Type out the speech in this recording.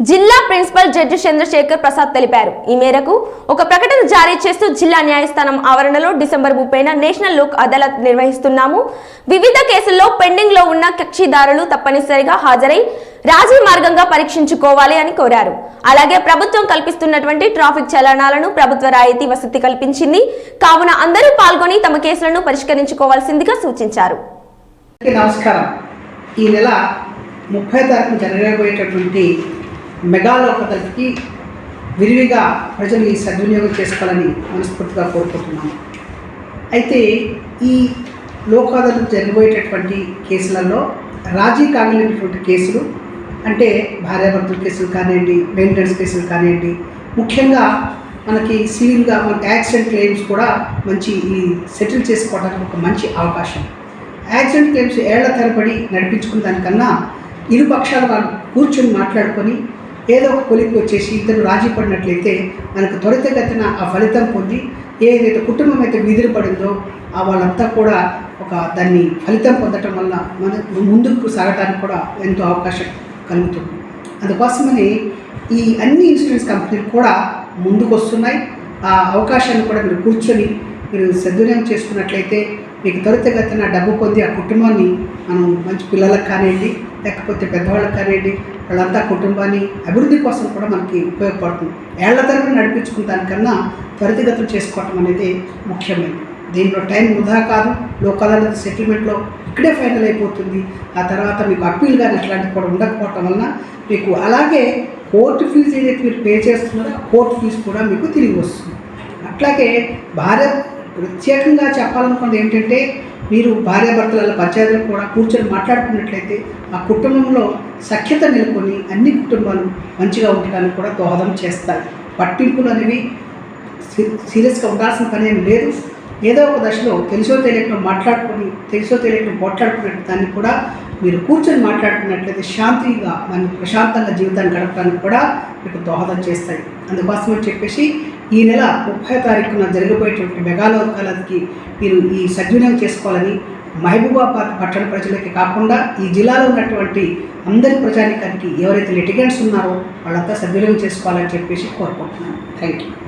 జిల్లా principal judge Chandrasekhar Prasad తెలిపారు. ఈ మేరకు ఒక ప్రకటన జారీ చేస్తూ జిల్లా న్యాయస్థానం ఆవరణలో డిసెంబర్ ముప్పైన నేషనల్ లోక్ అదాలత్ నిర్వహిస్తున్నాము. వివిధ కేసుల్లో పెండింగ్లో ఉన్న కక్షిదారులు తప్పనిసరిగా హాజరై రాజీ మార్గంగా పరీక్షించుకోవాలి అని కోరారు. అలాగే ప్రభుత్వం కల్పిస్తున్నటువంటి ట్రాఫిక్ చలనాలను ప్రభుత్వ రాయితీ వసతి కల్పించింది. కావున అందరూ పాల్గొని తమ కేసులను పరిష్కరించుకోవాల్సిందిగా సూచించారు. నమస్కారం. ఈ నెల ముప్పై తారీఖు జరగబోయేటటువంటి మెగా విరివిగా ప్రజలు ఈ సద్వినియోగం చేసుకోవాలని మనస్ఫూర్తిగా కోరుకుంటున్నాము. అయితే ఈ లోక్ అదాలత్ జరగబోయేటటువంటి కేసులలో రాజీ కాగలిగినటువంటి కేసులు అంటే భార్యాభర్తల కేసులు కానివ్వండి మెయింటెనెన్స్ కేసులు కానివ్వండి ముఖ్యంగా మనకి సివిల్గా మన యాక్సిడెంట్ క్లెయిమ్స్ కూడా మంచి ఈ సెటిల్ చేసుకోవడానికి ఒక మంచి అవకాశం. యాక్సిడెంట్ క్లెయిమ్స్ ఏళ్ళ తరబడి నడిపించుకున్న దానికన్నా ఇరు పక్షాలు వాళ్ళు కూర్చొని మాట్లాడుకొని ఏదో ఒక కొలికి వచ్చేసి ఇద్దరు రాజీ పడినట్లయితే మనకు త్వరితగతిన ఆ ఫలితం పొంది ఏదైతే కుటుంబం అయితే విధులు పడిందో ఆ వాళ్ళంతా కూడా ఒక దాన్ని ఫలితం పొందటం వల్ల మన ముందుకు సాగటానికి కూడా ఎంతో అవకాశం కలుగుతుంది. అందుకోసమని ఈ అన్ని ఇన్సూరెన్స్ కంపెనీలు కూడా ముందుకు వస్తున్నాయి ఆ అవకాశాన్ని కూడా మీరు కూర్చొని మీరు సద్వినియోగం చేసుకున్నట్లయితే మీకు త్వరితగతిన డబ్బు పొంది ఆ కుటుంబాన్ని మనం మంచి పిల్లలకు కానివ్వండి లేకపోతే పెద్దవాళ్ళకి కానివ్వండి వాళ్ళంతా కుటుంబాన్ని అభివృద్ధి కోసం కూడా మనకి ఉపయోగపడుతుంది. ఏళ్ళ తరబడి నడిపించుకున్న దానికన్నా త్వరితగతం చేసుకోవటం అనేది ముఖ్యమైనది. దీంట్లో టైం వృధా కాదు లోకల్ అనేది సెటిల్మెంట్లో ఇక్కడే ఫైనల్ అయిపోతుంది. ఆ తర్వాత మీకు అప్పీల్ కానీ అట్లాంటివి కూడా ఉండకపోవటం వలన మీకు అలాగే కోర్టు ఫీజు ఏదైతే మీరు పే చేస్తున్నారో కోర్టు ఫీజు కూడా మీకు తిరిగి వస్తుంది. అట్లాగే భారత్ ప్రత్యేకంగా చెప్పాలనుకున్నది ఏంటంటే మీరు భార్యాభర్తల పంచాయతీలు కూడా కూర్చొని మాట్లాడుకున్నట్లయితే ఆ కుటుంబంలో సఖ్యత నెలకొని అన్ని కుటుంబాలు మంచిగా ఉండడానికి కూడా దోహదం చేస్తాయి. పట్టింపులు అనేవి సీరియస్గా ఉండాల్సిన పని ఏమి లేదు. ఏదో ఒక దశలో తెలిసో తెలియకుండా మాట్లాడుకొని తెలిసో తెలియకుండా పోట్లాడుకునే దాన్ని కూడా మీరు కూర్చొని మాట్లాడుకున్నట్లయితే శాంతిగా మన ప్రశాంతంగా జీవితాన్ని గడపడానికి కూడా మీకు దోహదం చేస్తాయి. అందుకోసమని చెప్పేసి ఈ నెల ముప్పై తారీఖున జరిగిపోయేటువంటి మెగాలోకాలకి మీరు ఈ సద్వినియోగం చేసుకోవాలని మహబూబాబాద్ పట్టణ ప్రజలకి కాకుండా ఈ జిల్లాలో ఉన్నటువంటి అందరి ప్రజానికానికి ఎవరైతే లిటిగెంట్స్ ఉన్నారో వాళ్ళంతా సద్వినియోగం చేసుకోవాలని చెప్పేసి కోరుకుంటున్నాను. Thank you